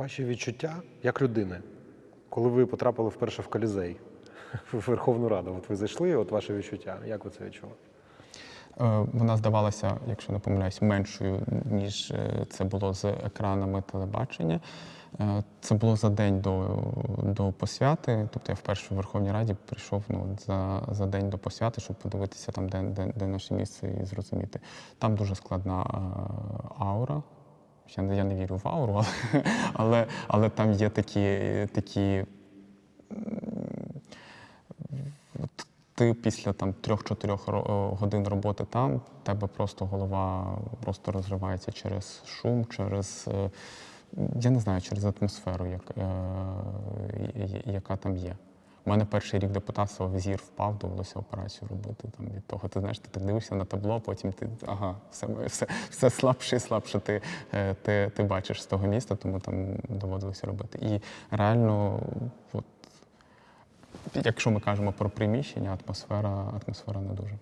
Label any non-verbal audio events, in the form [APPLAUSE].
Ваші відчуття як людини, коли ви потрапили вперше в колізей, [LAUGHS] в Верховну Раду. От ви зайшли, от ваше відчуття. Як ви це відчули? Е, Вона здавалася, якщо не помиляюсь, меншою, ніж е, це було з екранами телебачення. Е, Це було за день до, до посвяти. Тобто я вперше в Верховній Раді прийшов ну, за, за день до посвяти, щоб подивитися там, де, де, де наше місце і зрозуміти. Там дуже складна аура. Я не, я не вірю в ауру, але, [LAUGHS] але, але там є такі, такі От ти після там трьох-чотирьох ро- годин роботи там, тебе просто голова просто розривається через шум, через е, я не знаю, через атмосферу, як, е, яка там є. У мене перший рік депутатства взір впав, довелося операцію робити. Там від того, ти знаєш, ти так дивишся на табло, потім ти ага, все, все, все слабше і слабше ти, е, ти, ти бачиш з того міста, тому там доводилося робити. І реально, от, якщо ми кажемо про приміщення, атмосфера, атмосфера не дуже.